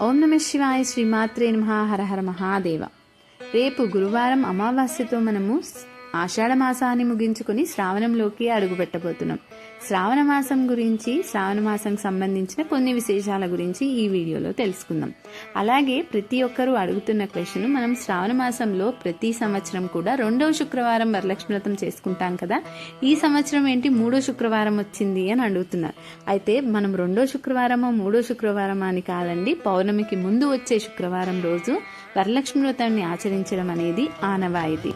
ఓం నమ శివాయ శ్రీమాత్రే నమ హర హర మహాదేవ. రేపు గురువారం అమావాస్యతో మనము ఆషాఢ మాసాన్ని ముగించుకొని శ్రావణంలోకి అడుగుపెట్టబోతున్నాం. శ్రావణ మాసం గురించి శ్రావణ మాసంకి సంబంధించిన కొన్ని విశేషాల గురించి ఈ వీడియోలో తెలుసుకుందాం. అలాగే ప్రతి ఒక్కరూ అడుగుతున్న క్వశ్చన్ మనం శ్రావణ మాసంలో ప్రతి సంవత్సరం కూడా రెండవ శుక్రవారం వరలక్ష్మి వ్రతం చేసుకుంటాం కదా? ఈ సంవత్సరం ఏంటి మూడో శుక్రవారం వచ్చింది అని అడుగుతున్నారు. అయితే మనం రెండో శుక్రవారమో మూడో శుక్రవారమో అని కాదండి పౌర్ణమికి ముందు వచ్చే శుక్రవారం రోజు వరలక్ష్మి వ్రతాన్ని ఆచరించడం అనేది ఆనవాయితీ.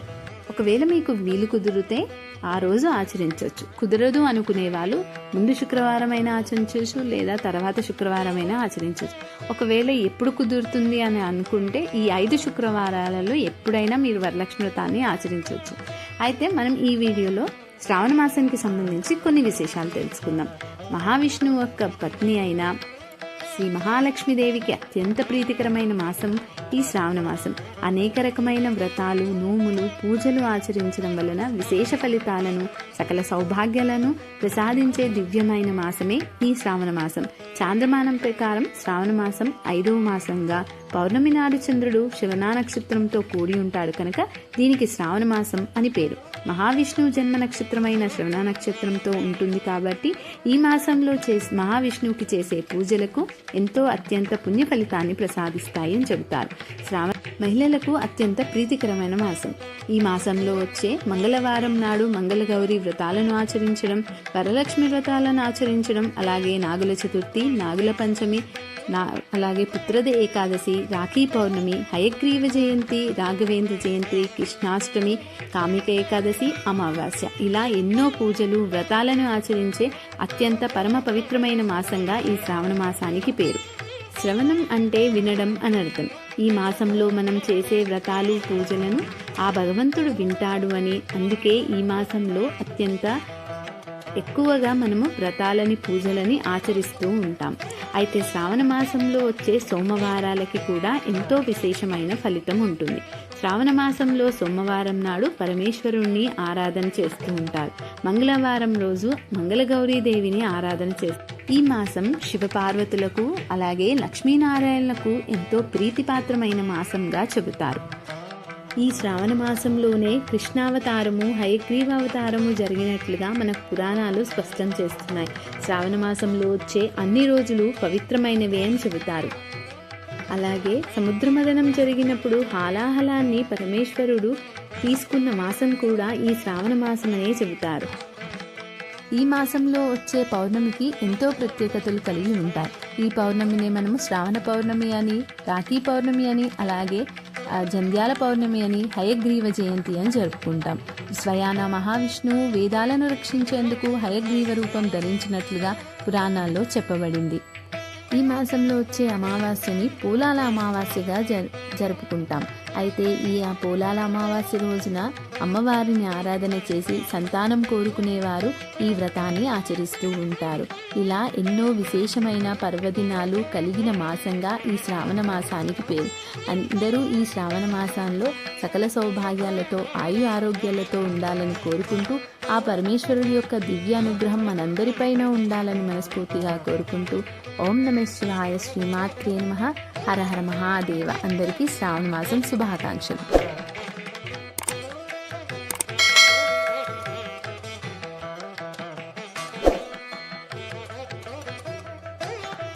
ఒకవేళ మీకు వీలు కుదిరితే ఆ రోజు ఆచరించవచ్చు. కుదరదు అనుకునే వాళ్ళు ముందు శుక్రవారం అయినా ఆచరించవచ్చు లేదా తర్వాత శుక్రవారం అయినా ఆచరించవచ్చు. ఒకవేళ ఎప్పుడు కుదురుతుంది అని అనుకుంటే ఈ ఐదు శుక్రవారాలలో ఎప్పుడైనా మీరు వరలక్ష్మి వ్రతాన్ని ఆచరించవచ్చు. అయితే మనం ఈ వీడియోలో శ్రావణ మాసానికి సంబంధించి కొన్ని విశేషాలు తెలుసుకుందాం. మహావిష్ణువు యొక్క పత్ని అయిన శ్రీ మహాలక్ష్మీదేవికి అత్యంత ప్రీతికరమైన మాసం ఈ శ్రావణ మాసం. అనేక రకమైన వ్రతాలు నోములు పూజలు ఆచరించడం వలన విశేష ఫలితాలను సకల సౌభాగ్యాలను ప్రసాదించే దివ్యమైన మాసమే ఈ శ్రావణ మాసం. చాంద్రమానం ప్రకారం శ్రావణ మాసం ఐదవ మాసంగా పౌర్ణమి నాడు చంద్రుడు శివనా నక్షత్రంతో కూడి ఉంటాడు కనుక దీనికి శ్రావణ మాసం అని పేరు. మహావిష్ణువు జన్మ నక్షత్రమైన శ్రవణ నక్షత్రంతో ఉంటుంది కాబట్టి ఈ మాసంలో చే మహావిష్ణువుకి చేసే పూజలకు ఎంతో అత్యంత పుణ్య ఫలితాన్ని ప్రసాదిస్తాయి అని చెబుతారు. శ్రావణ మహిళలకు అత్యంత ప్రీతికరమైన మాసం. ఈ మాసంలో వచ్చే మంగళవారం నాడు మంగళగౌరి వ్రతాలను ఆచరించడం వరలక్ష్మి వ్రతాలను ఆచరించడం అలాగే నాగుల చతుర్థి నాగుల పంచమి నా అలాగే పుత్రద ఏకాదశి రాఖీ పౌర్ణమి హయగ్రీవ జయంతి రాఘవేంద్ర జయంతి కృష్ణాష్టమి కామిక ఏకాదశి అమావాస్య. ఇలా ఎన్నో పూజలు వ్రతాలను ఆచరించే అత్యంత పరమ పవిత్రమైన మాసంగా ఈ శ్రావణ మాసానికి పేరు. శ్రవణం అంటే వినడం అని అర్థం. ఈ మాసంలో మనం చేసే వ్రతాలు పూజలను ఆ భగవంతుడు వింటాడు అని అందుకే ఈ మాసంలో అత్యంత ఎక్కువగా మనము వ్రతాలని పూజలని ఆచరిస్తూ ఉంటాం. అయితే శ్రావణ మాసంలో వచ్చే సోమవారాలకి కూడా ఎంతో విశేషమైన ఫలితం ఉంటుంది. శ్రావణ మాసంలో సోమవారం నాడు పరమేశ్వరుణ్ణి ఆరాధన చేస్తూ ఉంటారు. మంగళవారం రోజు మంగళగౌరీదేవిని ఆరాధన చేస్తారు ఈ మాసం శివపార్వతులకు అలాగే లక్ష్మీనారాయణలకు ఎంతో ప్రీతిపాత్రమైన మాసంగా చెబుతారు. ఈ శ్రావణ మాసంలోనే కృష్ణావతారము హయగ్రీవావతారము జరిగినట్లుగా మన పురాణాలు స్పష్టం చేస్తున్నాయి. శ్రావణ మాసంలో వచ్చే అన్ని రోజులు పవిత్రమైనవే అని చెబుతారు. అలాగే సముద్రమదనం జరిగినప్పుడు హాలాహలాన్ని పరమేశ్వరుడు తీసుకున్న మాసం కూడా ఈ శ్రావణ మాసమనే చెబుతారు. ఈ మాసంలో వచ్చే పౌర్ణమికి ఎంతో ప్రత్యేకతలు కలిగి ఉంటాయి. ఈ పౌర్ణమిని మనము శ్రావణ పౌర్ణమి అని రాఖీ పౌర్ణమి అని అలాగే జంధ్యాల పౌర్ణమి అని హయగ్రీవ జయంతి అని జరుపుకుంటాం. స్వయాన మహావిష్ణువు వేదాలను రక్షించేందుకు హయగ్రీవ రూపం ధరించినట్లుగా పురాణాల్లో చెప్పబడింది. ఈ మాసంలో వచ్చే అమావాస్యని పూలాల అమావాస్యగా జరుపుకుంటాం. అయితే ఈ ఆ పోలాల అమావాస్య రోజున అమ్మవారిని ఆరాధన చేసి సంతానం కోరుకునేవారు ఈ వ్రతాన్ని ఆచరిస్తూ ఉంటారు. ఇలా ఎన్నో విశేషమైన పర్వదినాలు కలిగిన మాసంగా ఈ శ్రావణ మాసానికి పేరు. అందరూ ఈ శ్రావణ మాసంలో సకల సౌభాగ్యాలతో ఆయు ఆరోగ్యాలతో ఉండాలని కోరుకుంటూ ఆ పరమేశ్వరుడి యొక్క దివ్య అనుగ్రహం మనందరిపైన ఉండాలని మనస్ఫూర్తిగా కోరుకుంటూ ఓం నమ శివాయ శ్రీమాత్రే నమ. హర హర మహాదేవ. అందరికీ శ్రావణ మాసం ഭാഗാഞ്ചലം